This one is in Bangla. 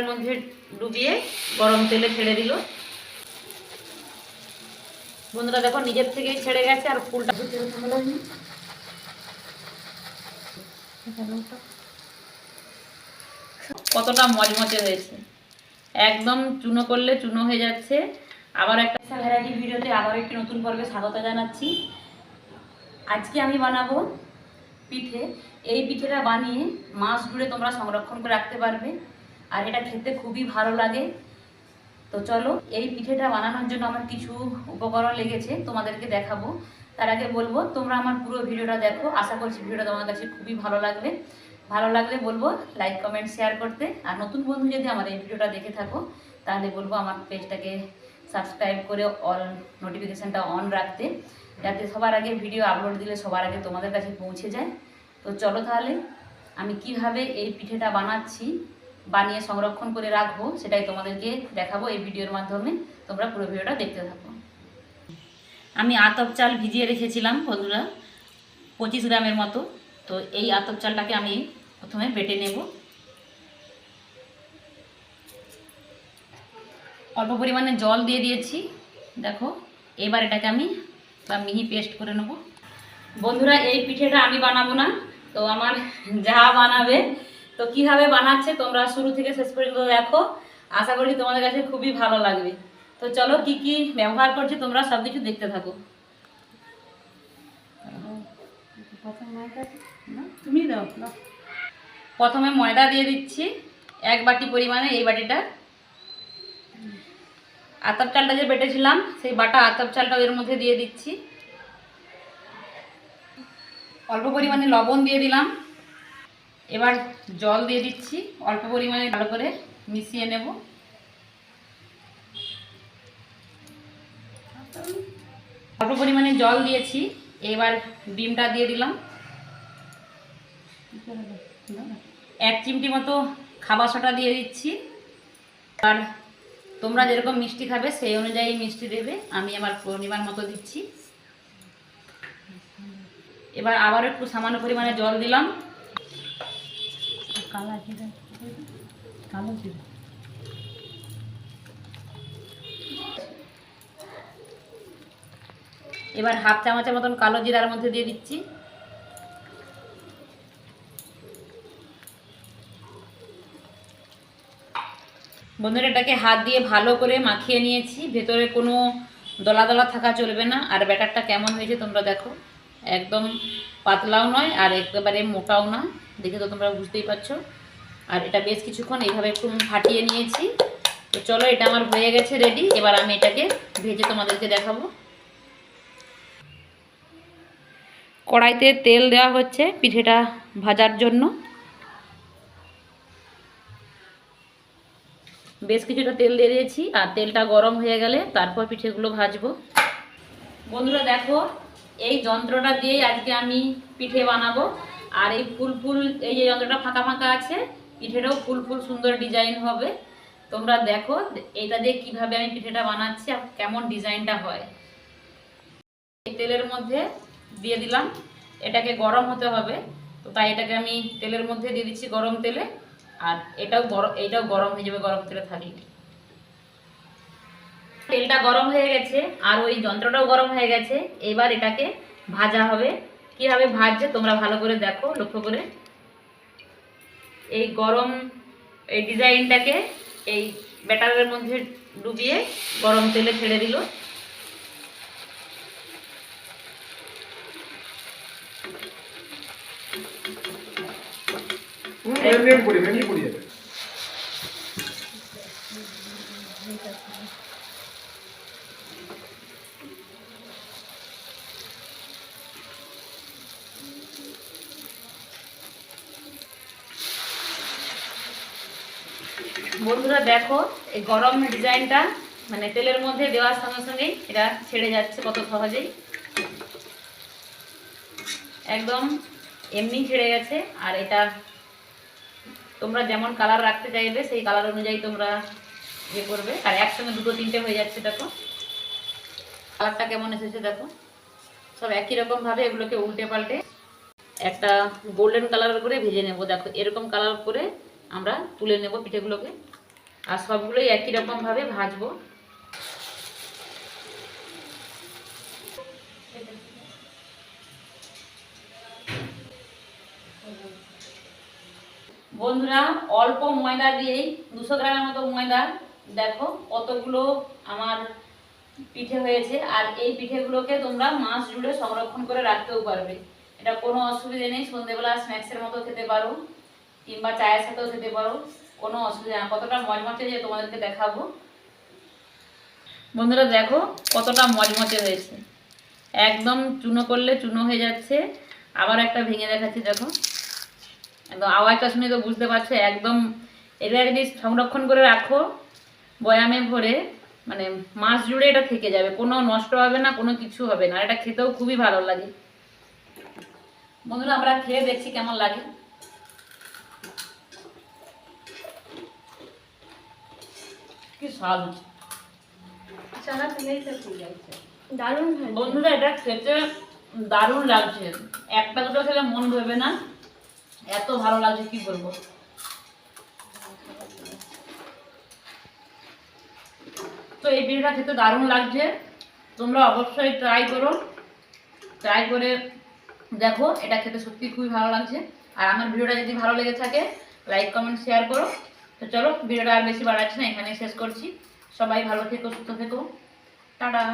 ব্যাটারের মধ্যে ডুবিয়ে গরম তেলে ছেড়ে দিল। বন্ধুরা, দেখো, নিজের থেকেই ছেড়ে গেছে আর ফুলটা কতটা মজমচে হয়েছে। একদম চুনো করলে চুনো হয়ে যাচ্ছে। আবার একটা ভ্যারাইটি ভিডিওতে আবার একটি নতুন পর্বে স্বাগত জানাচ্ছি। আজকে আমি বানাবো পিঠে। এই পিঠেটা বানিয়ে মাস জুড়ে তোমরা সংরক্ষণ করে রাখতে পারবে। আর এটা খেতে খুবই ভালো লাগে। তো চলো, এই পিঠেটা বানানোর জন্য আমার কিছু উপকরণ লেগেছে, তোমাদেরকে দেখাবো। তার আগে বলব, তোমরা আমার পুরো ভিডিওটা দেখো। আশা করছি ভিডিওটা তোমার কাছে খুবই ভালো লাগবে। ভালো লাগলে বলব লাইক কমেন্ট শেয়ার করতে। আর নতুন বন্ধু যদি আমার এই ভিডিওটা দেখে থাকো, তাহলে বলব আমার পেজটাকে সাবস্ক্রাইব করে অল নোটিফিকেশানটা অন রাখতে। যাতে সবার আগে ভিডিও আপলোড দিলে সবার আগে তোমাদের কাছে পৌঁছে যায়। তো চলো তাহলে, আমি কীভাবে এই পিঠেটা বানাচ্ছি বানিয়ে সংরক্ষণ করে রাখব, সেটাই তোমাদেরকে দেখাবো এই ভিডিওর মাধ্যমে। তোমরা পুরো ভিডিওটা দেখতে থাকো। আমি আতপ চাল ভিজিয়ে রেখেছিলাম বন্ধুরা, পঁচিশ গ্রামের মতো। তো এই আতপ চালটাকে আমি প্রথমে বেটে নেব। অল্প পরিমাণে জল দিয়ে দিয়েছি। দেখো, এবার এটাকে আমি বা মিহি পেস্ট করে নেব। বন্ধুরা, এই পিঠেটা আমি বানাবো না। তো আমার যা বানাবে তো কীভাবে বানাচ্ছে তোমরা শুরু থেকে শেষ পর্যন্ত দেখো। আশা করি তোমাদের কাছে খুবই ভালো লাগবে। তো চলো কি কি ব্যবহার করছি তোমরা সব কিছু দেখতে থাকো। তুমি দাও। প্রথমে ময়দা দিয়ে দিচ্ছি, এক বাটি পরিমাণে এই বাটিটা। আতপ চালটা যে বেটেছিলাম, সেই বাটা আতপ চালটা এর মধ্যে দিয়ে দিচ্ছি। অল্প পরিমাণে লবণ দিয়ে দিলাম। এবার জল দিয়ে দিচ্ছি, অল্প পরিমাণে ভালো করে মিশিয়ে নেব। অল্প পরিমাণে জল দিয়েছি, এবার ডিমটা দিয়ে দিলাম। এক চিমটি মতো খাবার সোটা দিয়ে দিচ্ছি। আর তোমরা যেরকম মিষ্টি খাবে, সেই অনুযায়ী মিষ্টি দেবে। আমি আমার পরিমাণ মতো দিচ্ছি। এবার আবার একটু সামান্য পরিমাণে জল দিলাম। কালা জিরা, কালো জিরা। এবার হাফ চামচের মতন কালো জিরার মধ্যে দিয়ে দিচ্ছি। বন্ধুরা, এটাকে হাত দিয়ে ভালো করে মাখিয়ে নিয়েছি। ভেতরে কোনো দলা দলা থাকা চলবে না। আর ব্যাটারটা কেমন হয়েছে তোমরা দেখো। একদম পাতলাও নয় আর একেবারে মোটাও না। দেখে তো তোমরা বুঝতেই পারছ। আর এটা বেশ কিছুক্ষণ এইভাবে একটু ফাটিয়ে নিয়েছি। তো চলো, এটা আমার হয়ে গেছে রেডি এবার আমি এটাকে ভেজে তোমাদেরকে দেখাবো। কড়াইতে তেল দেওয়া হচ্ছে পিঠেটা ভাজার জন্য। বেশ কিছুটা তেল দিয়ে দিয়েছি। আর তেলটা গরম হয়ে গেলে তারপর পিঠেগুলো ভাজবো। বন্ধুরা, দেখো, এই যন্ত্রটা দিয়েই আজকে আমি পিঠে বানাবো। আর এই ফুল ফুল, এই যে যন্ত্রটা ফাঁকা ফাঁকা আছে, পিঠেটাও ফুল ফুল সুন্দর ডিজাইন হবে। তোমরা দেখো এটা দিয়ে কীভাবে আমি পিঠেটা বানাচ্ছি আর কেমন ডিজাইনটা হয়। এই তেলের মধ্যে দিয়ে দিলাম, এটাকে গরম হতে হবে। তো তাই এটাকে আমি তেলের মধ্যে দিয়ে দিচ্ছি গরম তেলে। আর এটাও গরম এইটাও গরম হয়ে যাবে গরম তেলে থাকলে। তেলটা গরম হয়ে গেছে, আর ওই যন্ত্রটাও গরম হয়ে গেছে। এবার এটাকে ভাজা হবে। কীভাবে ভাজছে তোমরা ভালো করে দেখো, লক্ষ্য করে। এই গরম, এই ডিজাইনটাকে এই ব্যাটারের মধ্যে ডুবিয়ে গরম তেলে ছেড়ে দিল। এমনি করি এমনি করি যাবে বন্ধুরা দেখো, এই গরম ডিজাইনটা মানে তেলের মধ্যে দেওয়ার সঙ্গে সঙ্গেই এটা ছেড়ে যাচ্ছে কত সহজেই। একদম এমনি ছেড়ে গেছে, আর এটা তোমরা যেমন কালার রাখতে চাইবে, সেই কালার অনুযায়ী তোমরা ইয়ে করবে। আর একসঙ্গে দুটো তিনটে হয়ে যাচ্ছে, দেখো। কালারটা কেমন এসেছে, দেখো। সব একই রকমভাবে এগুলোকে উল্টে পাল্টে একটা গোল্ডেন কালার করে ভেজে নেব, দেখো। এরকম কালার করে আমরা তুলে নেব পিঠেগুলোকে। আর সবগুলোই একই রকমভাবে ভাজবো। বন্ধুরা, অল্প ময়দা দিয়েই, দুশো গ্রামের মতো ময়দা, দেখো কতগুলো আমার পিঠে হয়েছে, আর এই পিঠেগুলোকে তোমরা মাস জুড়ে সংরক্ষণ করে রাখতেও পারবে। এটা কোনো অসুবিধে নেই, সন্ধেবেলা স্ন্যাক্সের মতো খেতে পারো, কিংবা চায়ের সাথেও খেতে পারো। কোনো অসুবিধা না কতটা মজমচে যে তোমাদেরকে দেখাবো। বন্ধুরা, দেখো কতটা মজমচে হয়েছে। একদম চুনো করলে চুনো হয়ে যাচ্ছে। আবার একটা ভেঙে দেখাচ্ছি, দেখো। একদম আওয়াজটা শুনে তো বুঝতে পারছ, একদম এটা যদি সংরক্ষণ করে রাখো, বয়ামে ভরে। মানে মাস জুড়ে এটা থেকে যাবে। কোনো নষ্ট হবে না, কোনো কিছু হবে না। এটা খেতেও খুবই ভালো লাগে। বন্ধুরা, আমরা খেয়ে দেখছি কেমন লাগে। কি স্বাদ দারুণ হয়। বন্ধুরা এটা খেতে দারুণ লাগছে। একটা দুটো খেলে মন ভরবে না। এত ভালো লাগছে কি বলব? তো এই পিঠাটা খেতে দারুণ লাগছে। তোমরা অবশ্যই ট্রাই করো। ট্রাই করে দেখো এটা খেতে সত্যি খুবই ভালো লাগছে। আর আমার ভিডিওটা যদি ভালো লেগে থাকে লাইক কমেন্ট শেয়ার করো। তো চলো, ভিডিওটা আর বেশি বাড়াচ্ছি না এখানে শেষ করছি। সবাই ভালো থেকো, সুস্থ থেকো। টাটা।